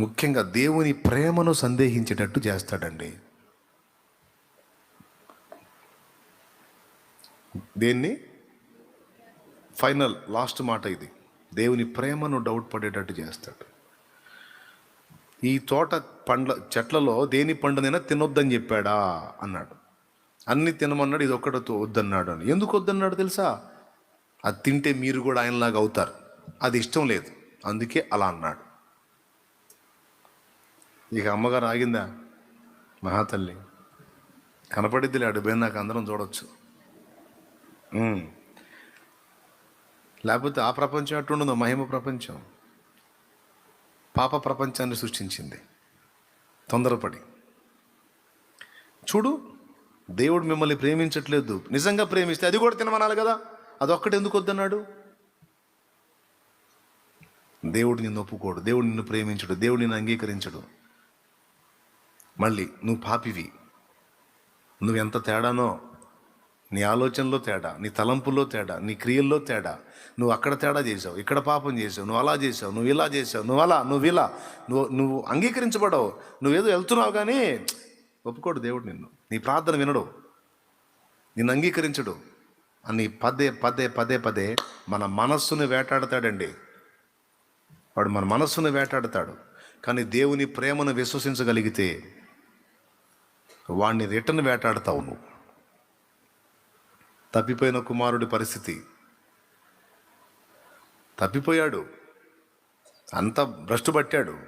ముఖ్యంగా దేవుని ప్రేమను సందేహించేటట్టు చేస్తాడండి. దేన్ని? ఫైనల్ లాస్ట్ మాట ఇది. దేవుని ప్రేమను డౌట్ పడేటట్టు చేస్తాడు. ఈ తోట పండ్ల చెట్లలో దేని పండునైనా తినొద్దని చెప్పాడా? అన్నాడు. అన్ని తినమన్నాడు ఇది ఒక్కడితో వద్దన్నాడు అని. ఎందుకు వద్దన్నాడు తెలుసా? అది తింటే మీరు కూడా ఆయనలాగా అవుతారు. అది ఇష్టం లేదు. అందుకే అలా అన్నాడు. ఇక అమ్మగారు ఆగిందా? మహాతల్లి కనపడిద్దిలే అడు నాకు అందరం చూడొచ్చు. లేకపోతే ఆ ప్రపంచం ఎట్టుండదో మహిమ ప్రపంచం. పాప ప్రపంచాన్ని సృష్టించింది. తొందరపడి. చూడు దేవుడు మిమ్మల్ని ప్రేమించట్లేదు. నిజంగా ప్రేమిస్తే అది కూడా తినమనాలి కదా? అదొక్కటి ఎందుకు వద్దన్నాడు? దేవుడు నిన్ను ఒప్పుకోడు. దేవుడు నిన్ను ప్రేమించడు. దేవుడు నిన్ను అంగీకరించడు. మళ్ళీ నువ్వు పాపివి. నువ్వెంత తేడానో నీ ఆలోచనలో తేడా నీ తలంపుల్లో తేడా నీ క్రియల్లో తేడా. నువ్వు అక్కడ తేడా చేసావు ఇక్కడ పాపం చేసావు నువ్వు అలా చేసావు నువ్వు ఇలా చేసావు నువ్వు అలా నువ్వు ఇలా. నువ్వు నువ్వు అంగీకరించబడవు. నువ్వేదో వెళ్తున్నావు కానీ ఒప్పుకోడు దేవుడు నిన్ను. నీ ప్రార్థన వినడు. నిన్ను అంగీకరించడు. అని పదే పదే పదే పదే మన మనస్సును వేటాడతాడండి. వాడు మన మనస్సును వేటాడతాడు. కానీ దేవుని ప్రేమను విశ్వసించగలిగితే వాణ్ణి రిటర్న్ వేటాడతావు నువ్వు. తప్పిపోయిన కుమారుడి పరిస్థితి. తప్పిపోయాడు. అంత భ్రష్టు పట్టాడు.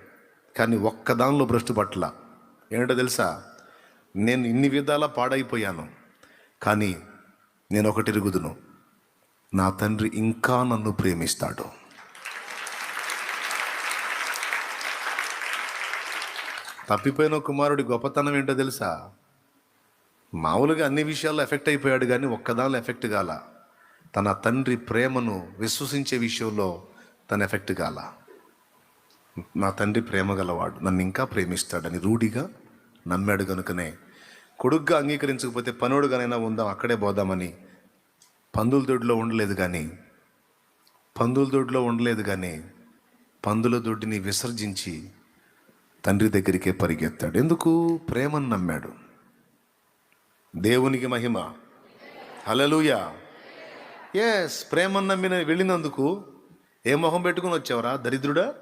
కానీ ఒక్క దానిలో భ్రష్టు పట్టల ఏంటో తెలుసా? నేను ఇన్ని విధాలా పాడైపోయాను. కానీ నేను ఒకటి నా తండ్రి ఇంకా నన్ను ప్రేమిస్తాడు. తప్పిపోయిన కుమారుడి గొప్పతనం ఏంటో తెలుసా? మామూలుగా అన్ని విషయాల్లో ఎఫెక్ట్ అయిపోయాడు కానీ ఒక్కదానిలో ఎఫెక్ట్ కాల. తన తండ్రి ప్రేమను విశ్వసించే విషయంలో తన ఎఫెక్ట్ కాల. నా తండ్రి ప్రేమ గలవాడు నన్ను ఇంకా ప్రేమిస్తాడని రూఢిగా నమ్మాడు కనుకనే కొడుగ్గా అంగీకరించకపోతే పనుడుగానైనా ఉందాం అక్కడే పోదామని పందుల దొడ్లో ఉండలేదు కానీ పందుల దొడ్లో ఉండలేదు కానీ పందుల దొడ్డిని విసర్జించి తండ్రి దగ్గరికే పరిగెత్తాడు. ఎందుకు? ప్రేమను నమ్మాడు. దేవునికి మహిమ. హలలుయా ఎస్ ప్రేమను నమ్మిన వెళ్ళినందుకు ఏ మొహం పెట్టుకుని వచ్చావురా? దరిద్రుడా?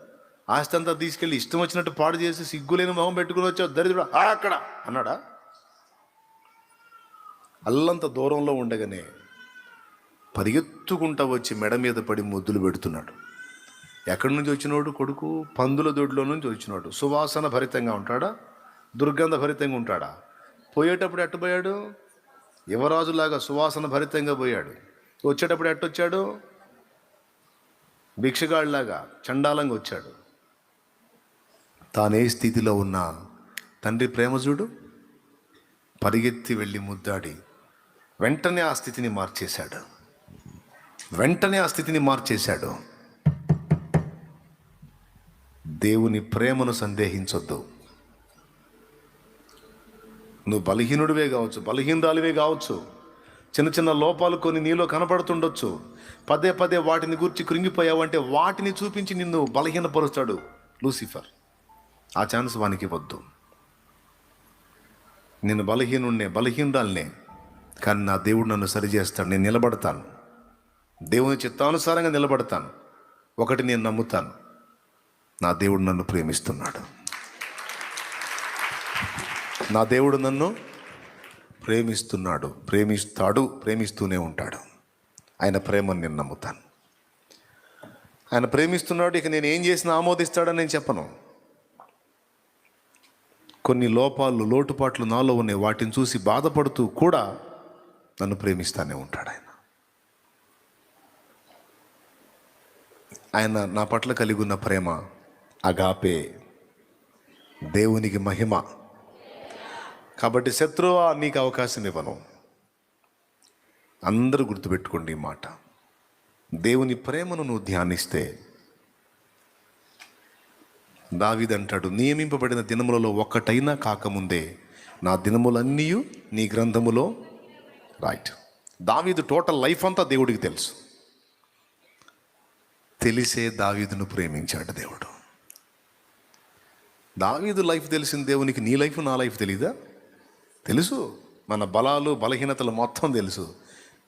ఆస్తి అంతా తీసుకెళ్ళి ఇష్టం వచ్చినట్టు పాడు చేసి సిగ్గులేని మొహం పెట్టుకుని వచ్చావు. దరిద్రుడా? అక్కడ అన్నాడా? అల్లంత దూరంలో ఉండగానే పరిగెత్తుకుంటా వచ్చి మెడ మీద పడి ముద్దులు పెడుతున్నాడు. ఎక్కడి నుంచి వచ్చినోడు కొడుకు? పందుల దొడ్లో నుంచి వచ్చినోడు. సువాసన భరితంగా ఉంటాడా? దుర్గంధ భరితంగా ఉంటాడా? పోయేటప్పుడు ఎట్టపోయాడు యువరాజులాగా సువాసన భరితంగా పోయాడు. వచ్చేటప్పుడు ఎట్టొచ్చాడు? భిక్షగాడిలాగా చండాలంగా వచ్చాడు. తానే స్థితిలో ఉన్న తండ్రి ప్రేమ చూడు. పరిగెత్తి వెళ్ళి ముద్దాడి వెంటనే ఆ స్థితిని మార్చేశాడు. వెంటనే ఆ స్థితిని మార్చేశాడు. దేవుని ప్రేమను సందేహించొద్దు. నువ్వు బలహీనుడివే కావచ్చు బలహీనరాలివే కావచ్చు. చిన్న చిన్న లోపాలు కొన్ని నీలో కనపడుతుండొచ్చు. పదే పదే వాటిని గురించి కృంగిపోయావంటే వాటిని చూపించి నిన్ను బలహీనపరుస్తాడు లూసిఫర్. ఆ ఛాన్స్ వానికి వద్దు నేను బలహీనుణ్ణే బలహీనరాలనే. కానీ నా దేవుడు నన్ను సరిచేస్తాడు నేను నిలబడతాను. దేవుని చిత్తానుసారంగా నిలబడతాను. ఒకటి నేను నమ్ముతాను. నా దేవుడు నన్ను ప్రేమిస్తున్నాడు. నా దేవుడు నన్ను ప్రేమిస్తున్నాడు ప్రేమిస్తాడు ప్రేమిస్తూనే ఉంటాడు. ఆయన ప్రేమను నేను నమ్ముతాను. ఆయన ప్రేమిస్తున్నాడు ఇక నేను ఏం చేసినా ఆమోదిస్తాడని నేను చెప్పను. కొన్ని లోపాలు లోటుపాట్లు నాలో ఉన్నాయి. వాటిని చూసి బాధపడుతూ కూడా నన్ను ప్రేమిస్తానే ఉంటాడు ఆయన. ఆయన నా పట్ల కలిగి ఉన్న ప్రేమ అగాపే దేవునికి మహిమ. కాబట్టి శత్రువా నీకు అవకాశం ఇవ్వను. అందరూ గుర్తుపెట్టుకోండి ఈ మాట. దేవుని ప్రేమను నువ్వు ధ్యానిస్తే దావిదంటాడు నియమింపబడిన దినములలో ఒక్కటైనా కాకముందే నా దినములన్నీ నీ గ్రంథములో రైట్ దావీదు టోటల్ లైఫ్ అంతా దేవుడికి తెలుసు. తెలిసే దావీదును ప్రేమించాడు దేవుడు. దావీదు లైఫ్ తెలిసిన దేవునికి నీ లైఫ్ నా లైఫ్ తెలీదా? తెలుసు. మన బలాలు బలహీనతలు మొత్తం తెలుసు.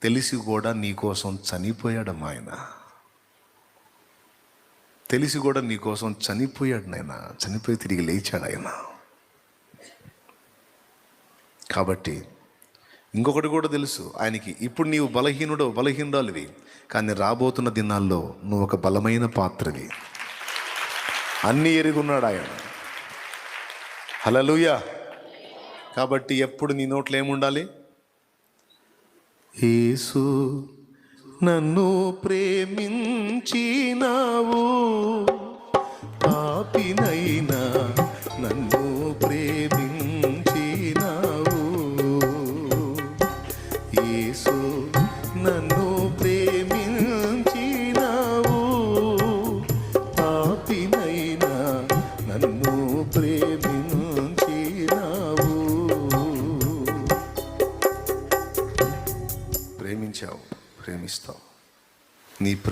తెలిసి కూడా నీ కోసం చనిపోయాడమ్మా ఆయన తెలిసి కూడా నీ కోసం చనిపోయాడు నాయన. చనిపోయి తిరిగి లేచాడు ఆయన. కాబట్టి ఇంకొకటి కూడా తెలుసు. ఆయనకి ఇప్పుడు నీవు బలహీనుడు బలహీనురాలివి. కానీ రాబోతున్న దినాల్లో నువ్వు ఒక బలమైన పాత్రవి. అన్నీ ఎరుగున్నాడు ఆయన. హలలుయా కాబట్టి ఎప్పుడు నీ నోట్లో ఏముండాలి? యేసు నన్ను ప్రేమించినావు పాపినైనా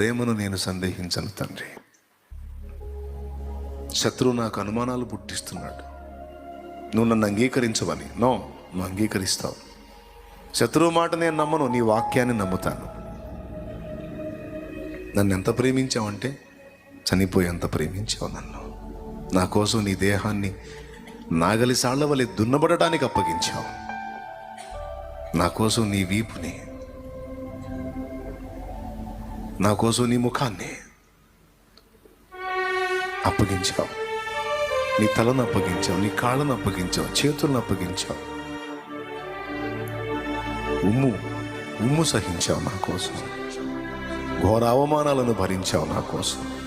ప్రేమను నేను సందేహించను తండ్రి. శత్రువు నాకు అనుమానాలు పుట్టిస్తున్నాడు. నువ్వు నన్ను అంగీకరించవని. నో నువ్వు అంగీకరిస్తావు. శత్రువు మాట నేను నమ్మను నీ వాక్యాన్ని నమ్ముతాను. నన్ను ఎంత ప్రేమించావంటే చనిపోయేంత ప్రేమించావు నన్ను. నా కోసం నీ దేహాన్ని నాగలి సాళ్ళ వలె దున్నబడటానికి అప్పగించావు. నా కోసం నీ వీపుని నా కోసం నీ ముఖాన్ని అప్పగించావు. నీ తలను అప్పగించావు నీ కాళ్ళను అప్పగించావు చేతులను అప్పగించావు. ఉమ్ము ఉమ్ము సహించావు నా కోసం. ఘోర అవమానాలను భరించావు నా కోసం.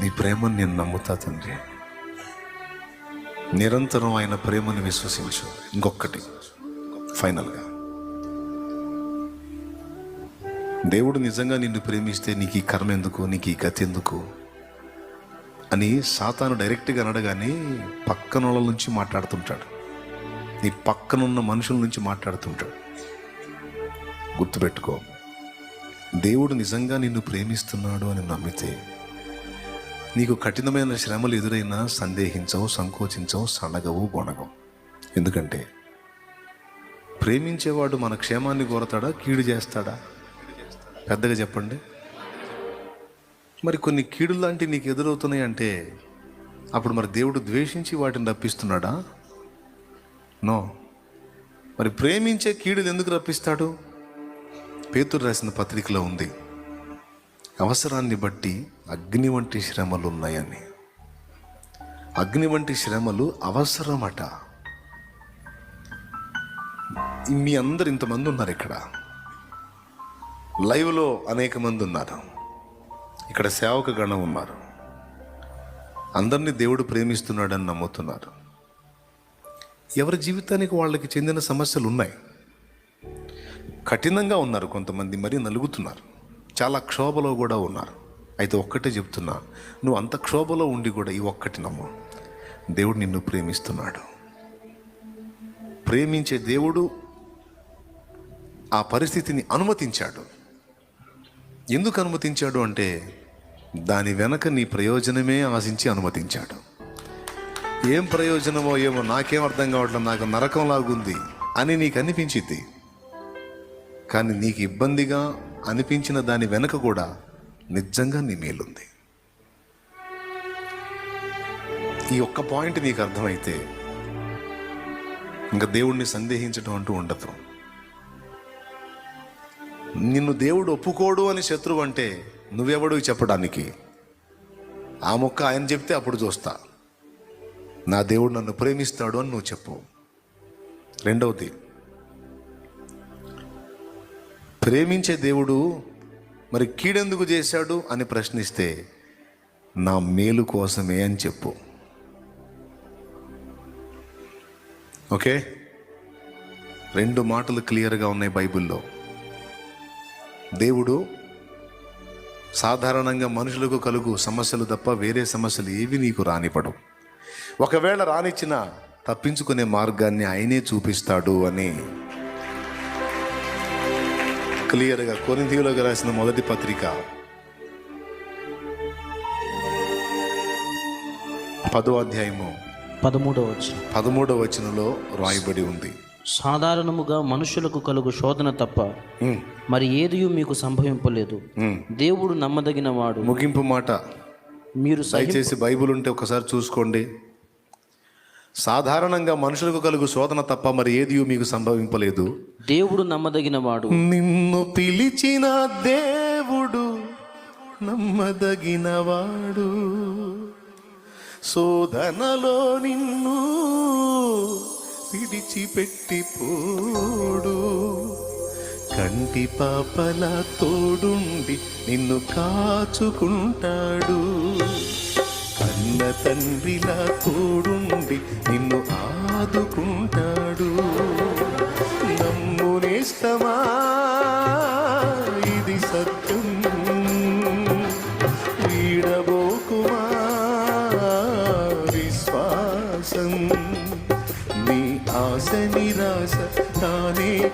నీ ప్రేమను నేను నమ్ముతా తండ్రి. నిరంతరం ఆయన ప్రేమను విశ్వసించు. ఇంకొకటి ఫైనల్గా. దేవుడు నిజంగా నిన్ను ప్రేమిస్తే నీకు ఈ కర్మ ఎందుకు? నీకు ఈ గతి ఎందుకు? అని సాతాను డైరెక్ట్గా అనడగానే పక్కన వాళ్ళ నుంచి మాట్లాడుతుంటాడు. నీ పక్కనున్న మనుషుల నుంచి మాట్లాడుతుంటాడు. గుర్తుపెట్టుకో దేవుడు నిజంగా నిన్ను ప్రేమిస్తున్నాడు అని నమ్మితే నీకు కఠినమైన శ్రమలు ఎదురైనా సందేహించవు సంకోచించవు సనగవు గొనగవు ఎందుకంటే ప్రేమించేవాడు మన క్షేమాన్ని కోరతాడా కీడు చేస్తాడా? పెద్దగా చెప్పండి. మరి కొన్ని కీడు లాంటివి నీకు ఎదురవుతున్నాయి అంటే అప్పుడు మరి దేవుడు ద్వేషించి వాటిని రప్పిస్తున్నాడా? నో. మరి ప్రేమించే కీడులు ఎందుకు రప్పిస్తాడు? పేతురు రాసిన పత్రికలో ఉంది. అవసరాన్ని బట్టి అగ్ని వంటి శ్రమలు ఉన్నాయని. అగ్ని వంటి శ్రమలు అవసరమట. మీ అందరు ఇంతమంది ఉన్నారు ఇక్కడ. లైవ్లో అనేక మంది ఉన్నారు. ఇక్కడ సేవక గణం ఉన్నారు. అందరినీ దేవుడు ప్రేమిస్తున్నాడని నమ్ముతున్నారు. ఎవరి జీవితానికి వాళ్ళకి చెందిన సమస్యలు ఉన్నాయి. కఠినంగా ఉన్నారు కొంతమంది మరీ నలుగుతున్నారు. చాలా క్షోభలో కూడా ఉన్నారు. అయితే ఒక్కటే చెప్తున్నా నువ్వు అంత క్షోభలో ఉండి కూడా ఈ ఒక్కటి నమ్ము. దేవుడు నిన్ను ప్రేమిస్తున్నాడు. ప్రేమించే దేవుడు ఆ పరిస్థితిని అనుమతించాడు. ఎందుకు అనుమతించాడు అంటే దాని వెనక నీ ప్రయోజనమే ఆశించి అనుమతించాడు. ఏం ప్రయోజనమో ఏమో నాకేం అర్థం కావట్లేదు నాకు నరకం లాగుంది అని నీకు అనిపించింది. కానీ నీకు ఇబ్బందిగా అనిపించిన దాని వెనక కూడా నిజంగా నీ మేలుంది. ఈ ఒక్క పాయింట్ నీకు అర్థమైతే ఇంకా దేవుణ్ణి సందేహించడం అంటూ ఉండదు. నిన్ను దేవుడు ఒప్పుకోడు అని శత్రువు అంటే నువ్వెవడు చెప్పడానికి? ఆ మొక్క ఆయన చెప్తే అప్పుడు చూస్తా. నా దేవుడు నన్ను ప్రేమిస్తాడు అని నువ్వు చెప్పు. రెండవది ప్రేమించే దేవుడు మరి కీడెందుకు చేశాడు అని ప్రశ్నిస్తే నా మేలు కోసమే అని చెప్పు. ఓకే? రెండు మాటలు క్లియర్గా ఉన్నాయి బైబిల్లో. దేవుడు సాధారణంగా మనుషులకు కలుగు సమస్యలు తప్ప వేరే సమస్యలు ఏవి నీకు రానిపడవు ఒకవేళ రానిచ్చిన తప్పించుకునే మార్గాన్ని ఆయనే చూపిస్తాడు అని క్లియర్గా కొరింథీయులకు రాసిన మొదటి పత్రిక. పదో అధ్యాయము. పదమూడవ వచ్చిన పదమూడవ వచనంలో రాయబడి ఉంది. సాధారణముగా మనుషులకు కలుగు శోధన తప్ప మరి ఏదియూ మీకు సంభవింపలేదు. దేవుడు నమ్మదగిన వాడు. ముగింపు మాట. మీరు దయచేసి బైబిల్ ఉంటే ఒకసారి చూసుకోండి. సాధారణంగా మనుషులకు కలుగు శోధన తప్ప మరి ఏది మీకు సంభవింపలేదు. దేవుడు నమ్మదగిన వాడు. నిన్ను పిలిచిన దేవుడు నమ్మదగినవాడు శోధనలో నిన్ను విడిచిపెట్టి పోడు కంటి పాపల తోడుండి నిన్ను కాచుకుంటాడు. కన్న తండ్రిలా తోడుండి నిన్ను ఆదుకుంటాడు. నమ్మునేస్తమా? ఇది సత్యం.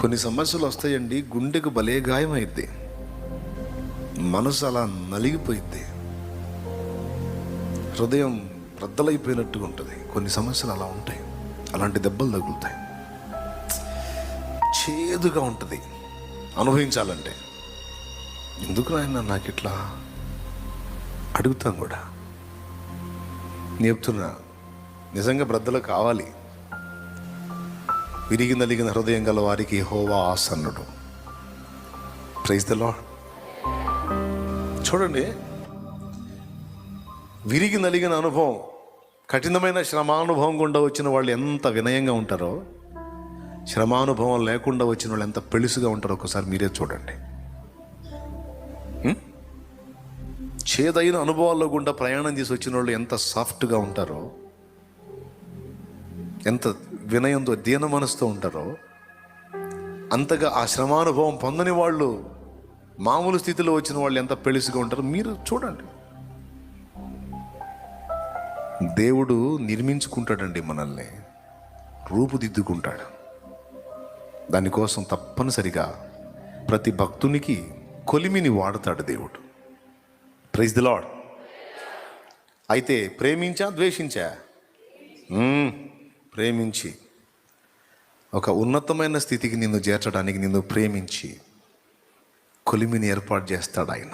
కొన్ని సమస్యలు వస్తాయండి గుండెకు భలే గాయం అయింది మనసు అలా నలిగిపోయింది హృదయం రద్దలైపోయినట్టుగా ఉంటుంది. కొన్ని సమస్యలు అలా ఉంటాయి. అలాంటి దెబ్బలు తగులుతాయి. చేదుగా ఉంటుంది. అనుభవించాలంటే. ఎందుకు నాయన నాకు ఇట్లా అడుగుతాం కూడా? నేను చెప్తున్నా నిజంగా బ్రద్దలు కావాలి. విరిగి నలిగిన హృదయం గల వారికి హోవా ఆసన్నుడు. ప్రైజ్ ద లాడ్ చూడండి విరిగి నలిగిన అనుభవం కఠినమైన శ్రమానుభవం గుండా వచ్చిన వాళ్ళు ఎంత వినయంగా ఉంటారో శ్రమానుభవం లేకుండా వచ్చిన వాళ్ళు ఎంత పెళుసుగా ఉంటారో ఒకసారి మీరే చూడండి. చేదైన అనుభవాల్లో గుండా ప్రయాణం చేసి వచ్చిన వాళ్ళు ఎంత సాఫ్ట్గా ఉంటారో ఎంత వినయంతో దీన మనసుతో ఉంటారో అంతగా ఆ శ్రమానుభవం పొందని వాళ్ళు మామూలు స్థితిలో వచ్చిన వాళ్ళు ఎంత పెళుసుగా ఉంటారో మీరు చూడండి. దేవుడు నిర్మించుకుంటాడండి మనల్ని రూపుదిద్దుకుంటాడు. దానికోసం తప్పనిసరిగా ప్రతి భక్తునికి కొలిమిని వాడతాడు దేవుడు. ప్రైజ్ ది లాడ్ అయితే ప్రేమించా ద్వేషించా? ప్రేమించి ఒక ఉన్నతమైన స్థితికి నిన్ను చేర్చడానికి నిన్ను ప్రేమించి కొలిమిని ఏర్పాటు చేస్తాడు ఆయన.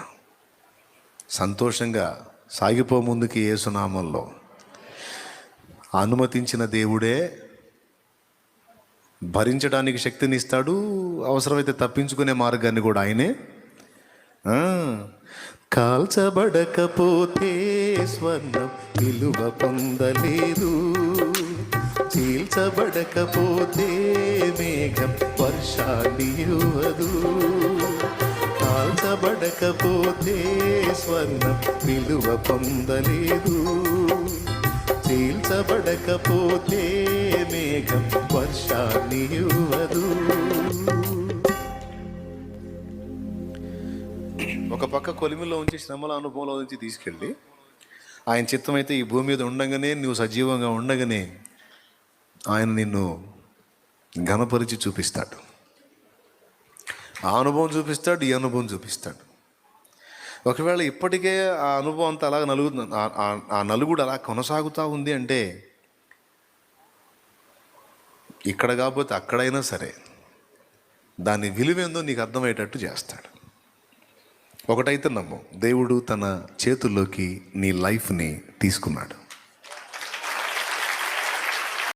సంతోషంగా సాగిపో ముందుకి ఏసునామంలో అనుమతించిన దేవుడే భరించడానికి శక్తిని ఇస్తాడు అవసరమైతే తప్పించుకునే మార్గాన్ని కూడా ఆయనే. కాల్చబడకపోతే స్వర్ణం విలువ పొందలేదు. చీల్చబడకపోతే మేఘం వర్షాన్ని ఇవ్వదు. కాల్చబడకపోతే స్వర్ణం విలువ పొందలేదు. చీల్చబడకపోతే మేఘం వర్షాన్ని ఇవ్వదు. ఒక పక్క కొలిమిలో ఉంచి శ్రమల అనుభవంలో నుంచి తీసుకెళ్ళి ఆయన చిత్తమైతే ఈ భూమి మీద ఉండగానే నువ్వు సజీవంగా ఉండగానే ఆయన నిన్ను ఘనపరిచి చూపిస్తాడు. ఆ అనుభవం చూపిస్తాడు ఈ అనుభవం చూపిస్తాడు. ఒకవేళ ఇప్పటికే ఆ అనుభవం అంతా అలాగ నలుగు ఆ- నలుగుడు అలా కొనసాగుతూ ఉంది అంటే ఇక్కడ కాకపోతే అక్కడైనా సరే దాని విలువేందో నీకు అర్థమయ్యేటట్టు చేస్తాడు. ఒకటైతే నమ్ము దేవుడు తన చేతుల్లోకి నీ లైఫ్ని తీసుకున్నాడు.